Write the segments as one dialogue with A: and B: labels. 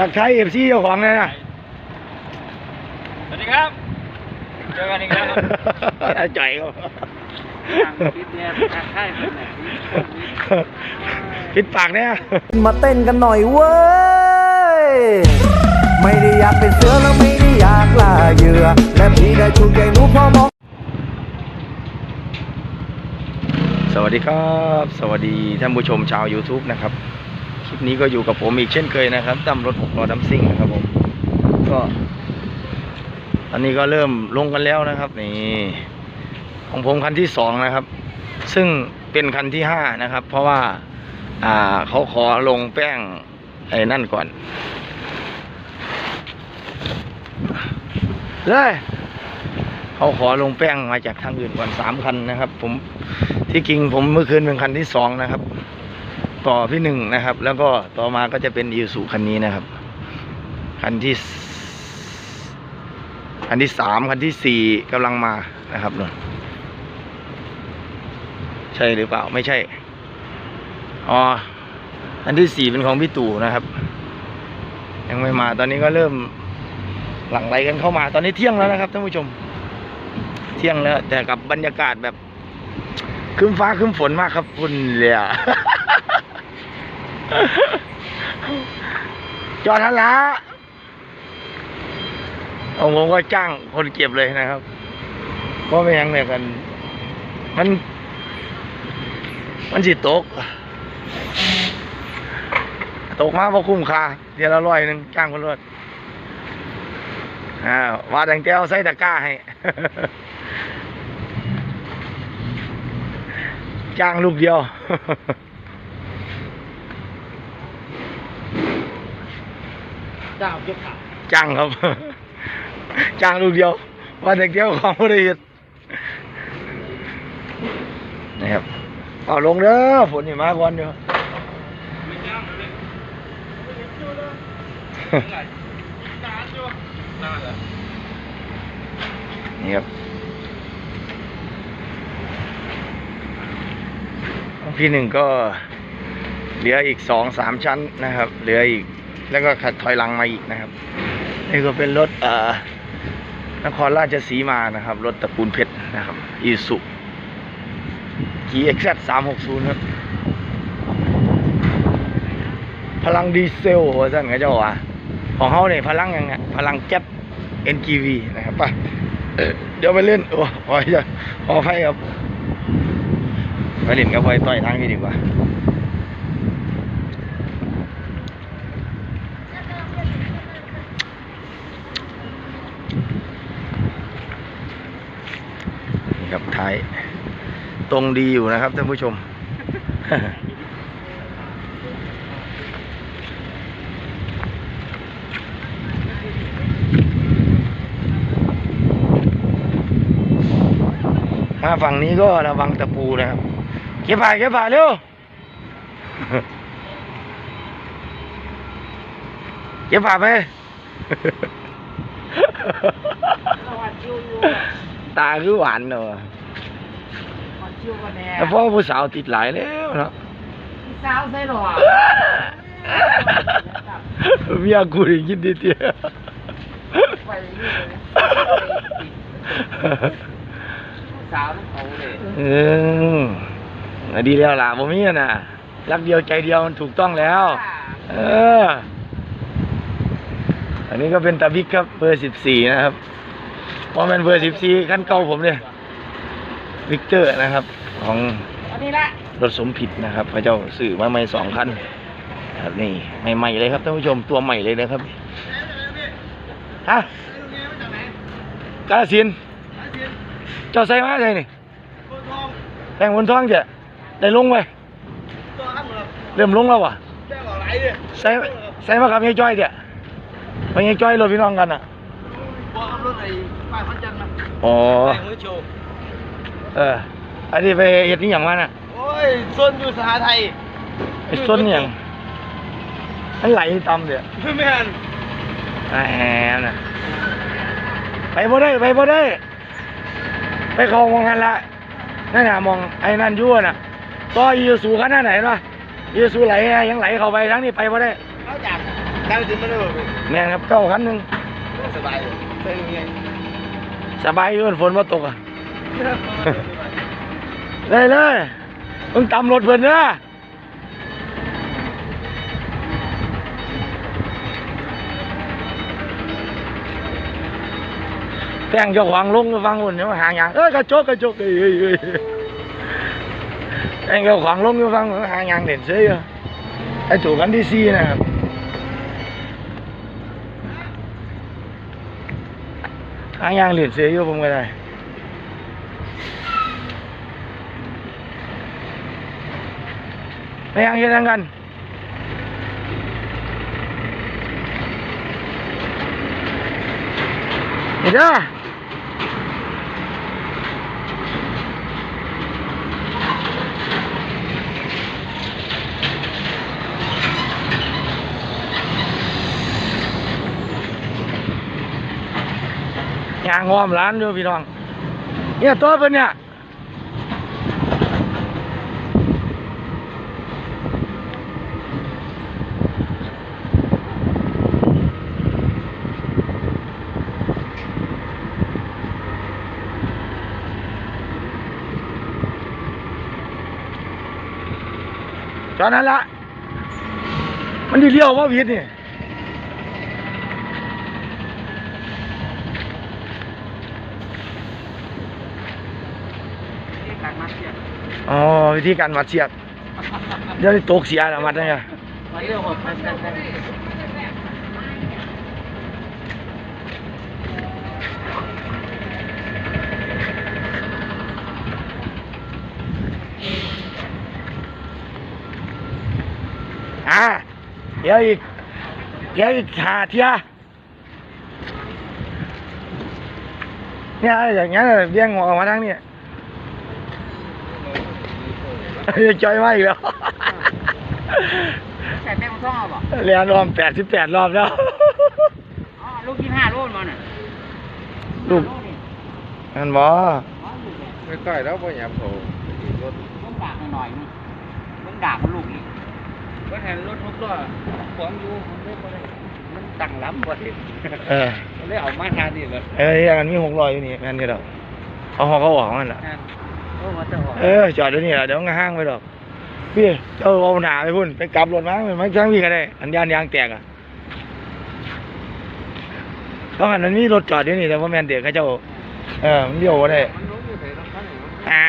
A: ทักทายเอฟซีเจ้าของเลยนะ
B: สวัสดีครับ เจอกันอีกแล้วครับ
A: จ่อยเขา
B: ปิดเนี่ยทักทายเพื่อนหน่อย
A: ปิดปากเนี่ย
C: มาเต้นกันหน่อยเว้ย ไม่ได้อยากเป็นเสือแล้วไม่ได้อยากล่าเหยื่อ และพี่ได้ถูกใจหนูพอมอง
A: สวัสดีครับ สวัสดีท่านผู้ชมชาว YouTube นะครับค ลิปนี้ก็อยู่กับผมอีกเช่นเคยนะครับตั้มรถหกล้อดัมซิ่งนะครับผมก็อันนี้ก็เริ่มลงกันแล้วนะครับนี่ของผมคันที่สองนะครับ ซึ่งเป็นคันที่ห้านะครับ เพราะว่าอ่าเขาขอลงแป้งไอ้นั่นก่อนเลยเขาขอลงแป้งมาจากทางอื่นก่อนสามคันนะครับ ผมที่จริงผมเมื่อคืนเป็นคันที่สองนะครับ ต่อพี่หนึ่งนะครับ แล้วก็ต่อมาก็จะเป็นอีสุคันนี้นะครับ คันที่ คันที่สามคันที่สี่กำลังมานะครับนนใช่หรือเปล่าไม่ใช่ อ๋อ อันที่สี่เป็นของพี่ตู่นะครับ ยังไม่มาตอนนี้ก็เริ่มหลั่งไหลกันเข้ามา ตอนนี้เที่ยงแล้วนะครับท่านผู้ชม เที่ยงแล้ว แต่กับบรรยากาศแบบคึ้มฟ้าคึ้มฝนมากครับคุณเลยอะ จอดทันละเอาผมก็จ้างคนเก็บเลยนะครับ เพราะไม่ยังเนี่ยกัน มัน มันสิตก ตกมาเพราะคุ้มค่าเดียวละร้อยหนึ่งจ้างคนรถอ่าว่าดังแก้วใส่ตะกร้าให้จ้างลูกเดียว
B: จ้าเก็บขา
A: จ้างครับ จ้างลูกเดียวว่าดังแก้วของบริษัทนะครับเอาลงเด้อฝนนี่มาก่อนเดียว
B: ไม่จ้างเลยนี่
A: ครับพี่หนึ่งก็เหลืออีกสองสามชั้นนะครับ เหลืออีก แล้วก็ขัดถอยหลังมาอีกนะครับ นี่ก็เป็นรถเอ่อนครราชสีมานะครับ รถตระกูลเพชรนะครับอีสุกีเอ็กซ์สามหกศูนย์ครับ พลังดีเซลว่าสั่นเขาเจ้าว่าของเขาเนี่ยพลังยังไงพลังแก๊ส NGV นะครับไปเอ่อเดี๋ยวไปเล่นโอ้ขอจะขอให้ครับไปเล่นกับพลอยต่อยทางนี้ดีกว่า ครับท้ายตรงดีอยู่นะครับท่านผู้ชม มาฝั่งนี้ก็ระวังตะปูนะครับ เก็บผ่าเก็บผ่าเร็วเก็บผ่าไป
B: สวัสดีอยู่
A: ตาคือหวานเนอะ
B: ขอชิวกันแน่
A: แต่พ่อผู้สาวติดหลายแล้วเนาะ
B: พี่สาวใส่หรอ
A: เมียกูได้ยินดีเดียว
B: ไปนี่เลยสาวลูกเขาเลย
A: เอออะดีแล้วล่ะบ่มีอะน่ะรักเดียวใจเดียวมันถูกต้องแล้ว เออ อันนี้ก็เป็นตาบิ๊กครับเบอร์สิบสี่นะครับ เพราะมันเบอร์สิบสี่ขั้นเก่าผมเลยวิกเตอร์นะครับ ของ
B: อันนี้ละ
A: รถสมผิดนะครับ พระเจ้าสื่อมาใหม่สองคันครับนี่ใหม่ๆเลยครับท่านผู้ชมตัวใหม่เลยนะครับฮะกาฬสินธุ์เจ้าใส่มาใส่นี่แต่งบนท้องเจ้ะได้ลงไว้เริ่มลงแล้ววะใส่ใส่มากับเฮียจ้อยเจ้ะไปเฮียจ้อยรถพี่น้องกันอะ
B: บอก รถไอ้ป้ายพันจันทร์นะ
A: อ๋อ
B: ไปมือโชว์
A: เออ อันนี้ไปเฮ็ดนี่อย่างมาน่ะ
B: โอ้ยส้นอยู่สหไทย
A: ไอ้ส้นเนี่ยงมันไหลตำเดี๋ยว
B: ไม่หัน
A: แหมน่ะ ไปบ่ได้ไปบ่ได้ ไปเข้ามองกันละนั่นน่ะมองไอ้นั่นยั่วน่ะต่ออีสูขนาดไหนล่ะอีสูไหลยังไหลเข้าไปทั้งนี้ไปบ่ได้
B: เขาจากกลายเป็นไม่ได้แบบ
A: แม่นครับเก้าคันหนึ่ง
B: สบายเลย ใช่ไง
A: สบายอยู่ฝนมาตกอะ เลยเลยมึงตำรถเพิ่นเนอะแป้งเจ้าของลงฟังหุ่นเนี่ยมาหางานเอ้ยกระจกกระจกเอ้ยเอ้ยเอ้ยแป้งเจ้าของลงอยู่ฟังหางานเด่นเสียอยู่ไอ้จูกันที่ซีนะครับ หางยางเหรียญเสียอยู่ผมก็ได้ไม่ยังเห็นยังกันเดี๋ยวเด้อ ยางงอมร้านด้วยพี่น้อง เนี่ยตัวเป็นเนี่ยตอนนั้นละมันดีเลี้ยวว่าผิดนี่
B: ที่การมาเทียบ
A: อ๋อวิธีการมัดเชือกเดี๋ยวนี้ตกเสียแล้วมัดเนี่ย
B: มาเรื่องหมดไปกันกัน
A: อ่าเดี๋ยวอีกเดี๋ยวอีกหาเทียเนี่ยอย่างเงี้ยเบี้ยงออกมาทั้งนี้ จอยมาอีกแล้ว
B: ใส่แม่งท่องเอาบ่
A: เรียนรวมแปดสิบแปดรอบแล้ว
B: อ๋อลูกยี่ห้าลูกมันน่ะ
A: ลูกนั่นบอ
B: ไม่ต่อยแล้วพ่อหยาบโผล่รถต้องปากหน่อยนึงต้องด่าเขาลูกนี่ก็เห็นรถทุกล้อขวางอยู่มันไม่พอได้มันตั้งล้ำบ่เห็น
A: เออ
B: มันเลยเอามาทานนี่เลย
A: เอออย่างนั้นมีหกร้อยอยู่นี่แม่นก็ดอกเอาหอกเขาออกมันล่ะ
B: จออก
A: เออจอดเดี๋ยวนี้ล่ะเดี๋ยวก็ห้างไปดอกพี่เจ้าเอาหนาไปพุ่นไปกลับรถมาไม่ช่างพี่ก็ได้ อันยานยางแตกอะเพราะันนั้นมีรถจอดอยู่นี่แต่ว่าแม่นเด็กเขาเจ้าเออมันเลี้ยวบ่ได้
B: มันรู้อยู่ไหนต้อ่า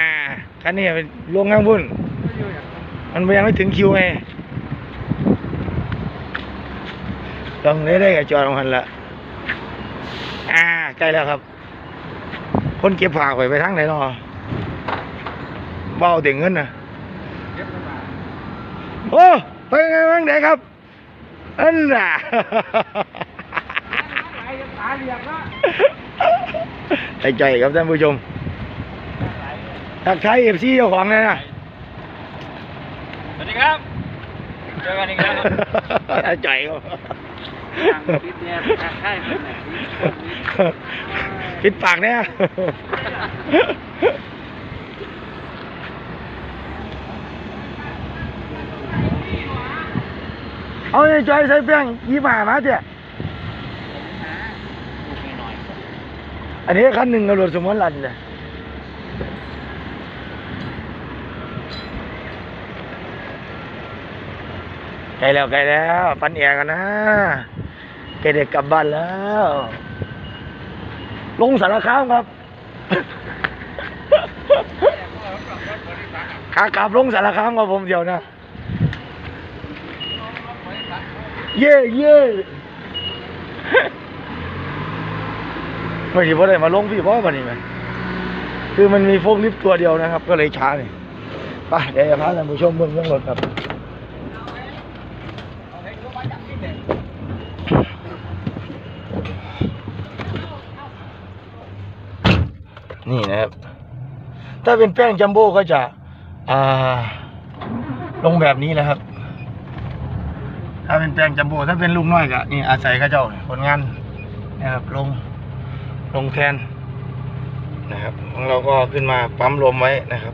A: คันนี้เป็นลงข้างพุ่น
B: มัน
A: ยังไม่ถึงคิวไงต้องได้ได้กับจอดของมันละอ่าใกล้แล้วครับ คนเก็บฝากไปไปทางไหนเนาะ บาเต็งเงินนะ
B: เย็บมา
A: โอ้ไปไงบ้างเด็กครับอันน่ะ
B: ตาเหลียกละ
A: ใจใจครับท่านผู้ชมทักทายเอฟซีเจ้าของเลยนะ
B: สวัสดีครับเจอกันอีกแล้วครับ
A: ใจครับ
B: ปิดเนี่ยทักทายเพิ่นน่ะ
A: ปิดปากเนี่ย เอาไอ้จอยใส่แป้งยี่ห้ามาเถอะอันนี้คันหนึ่งกับรถสมอนลันเลยใกล้แล้วใกล้แล้ว ปันแอร์กันนะใกล้เด็กกลับบ้านแล้ว ลงสารคามครับขากลับลงสารคามกับผมเดียวนะ เย่เย่ไม่ใช่เพราะอะไรมาลงพี่เพราะวันนี้ไหมคือมันมีโฟกลิฟต์ตัวเดียวนะครับ ก็เลยช้านี่ไปเดี๋ยวจะพาท่านผู้ชมเบื้องเบื้องรถครับนี่นะครับ ถ้าเป็นแป้งจัมโบ้ก็จะ อ่า ลงแบบนี้นะครับ ถ้าเป็นแป้งจัมโบ้ถ้าเป็นลูกน้อยก็นี่อาศัยข้าเจ้าผลงานนะครับลงลงแทนนะครับของเราก็ขึ้นมาปั๊มลมไว้นะครับ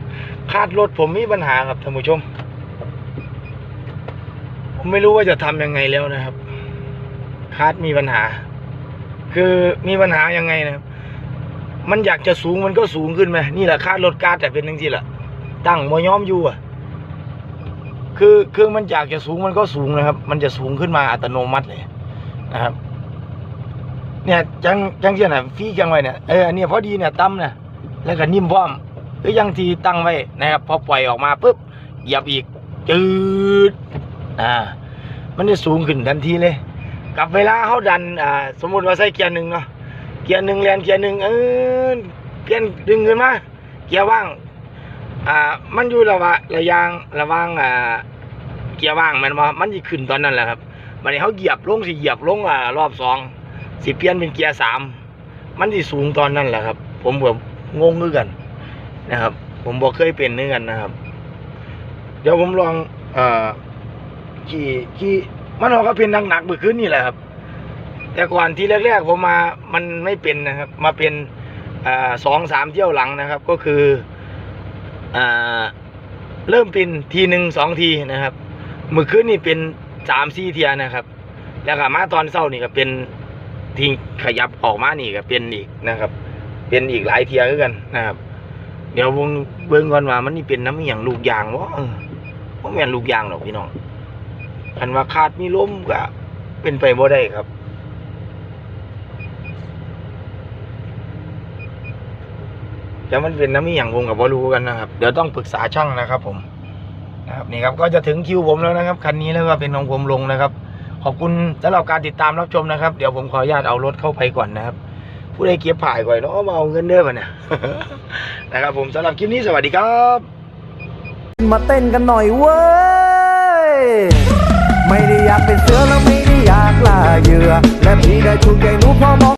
A: คาดรถผมมีปัญหาครับท่านผู้ชม ผมไม่รู้ว่าจะทำยังไงแล้วนะครับ คาดมีปัญหา คือมีปัญหายังไงนะครับ มันอยากจะสูงมันก็สูงขึ้นไหมนี่แหละคาดรถการ์ดแต่เป็นจังซี่แหละตั้งมย้อมอยู่อะ คือคือมันอยากจะสูงมันก็สูงนะครับ มันจะสูงขึ้นมาอัตโนมัติเลยนะครับ เนี่ยจังจังเช่นน่ะฟีจังไว้เนี่ยเอออันเนี้ยพอดีเนี่ยตั้มเนี่ยแล้วก็นิ่มพร้อมคือยังทีตั้งไว้นะครับ พอปล่อยออกมาปุ๊บเหยียบอีกจืดอ่า มันจะสูงขึ้นทันทีเลย กับเวลาเขาดันอ่าสมมุติว่าใส่เกียร์หนึ่งเนาะเกียร์หนึ่งแลนเกียร์หนึ่งเออเปลี่ยนดึงขึ้นมาเกียร์ว่าง อ่า มันอยู่ระหว่างระยางระหว่างอ่าเกียร์ว่างแมันว่ามันจะขึ้นตอนนั้นแหละครับมันนี้เขาเหยียบลงสิเหยียบลงอ่ารอบสองสิเปลี่ยนเป็นเกียร์สามมันสิสูงตอนนั้นแหละครับ ผมแบบงงด้วยกันนะครับ ผมบอกเคยเป็นด้วยกันนะครับ เดี๋ยวผมลองอ่อขี่ขี่มันออกก็เป็นหนักๆเมื่อคืนนี่แหละครับ แต่ก่อนที่แรกๆผมมามันไม่เป็นนะครับ มาเป็นอ่าสองสามเที่ยวหลังนะครับ ก็คือ อ่าเริ่มเป็นทีหนึ่งสองทีนะครับเมื่อคืนนี่เป็นสามสี่เทียนะครับ แล้วก็มาตอนเช้านี่ก็เป็นทีขยับออกมานี่ก็เป็นอีกนะครับ เป็นอีกหลายเทียคือกันนะครับ เดี๋ยววงเบิ่งก่อนว่ามันนี่เป็นน้ำอย่างลูกยางวะผมแม่นลูกยางหรอกพี่น้องอันว่าขาดมีล้มก็เป็นไปบ่ได้ครับ จะมันเป็นน้ำมีอย่างผมกับว่ารู้กันนะครับ เดี๋ยวต้องปรึกษาช่างนะครับ ผมนะครับนี่ครับก็จะถึงคิวผมแล้วนะครับคันนี้แล้วก็เป็นของผมลงนะครับ ขอบคุณสำหรับการติดตามรับชมนะครับ เดี๋ยวผมขออนุญาตเอารถเข้าไปก่อนนะครับ ผู้ใดเก็บผ่ายก่อนเนาะมาเอาเงินเด้อมาเนี่ยนะครับ ผมสำหรับคลิปนี้สวัสดีครับ
C: มาเต้นกันหน่อยเว้ย ไม่ได้อยากเป็นเสือแล้วไม่ได้อยากล่าเหยื่อ และพี่ได้ถูกใจหนูพอมอง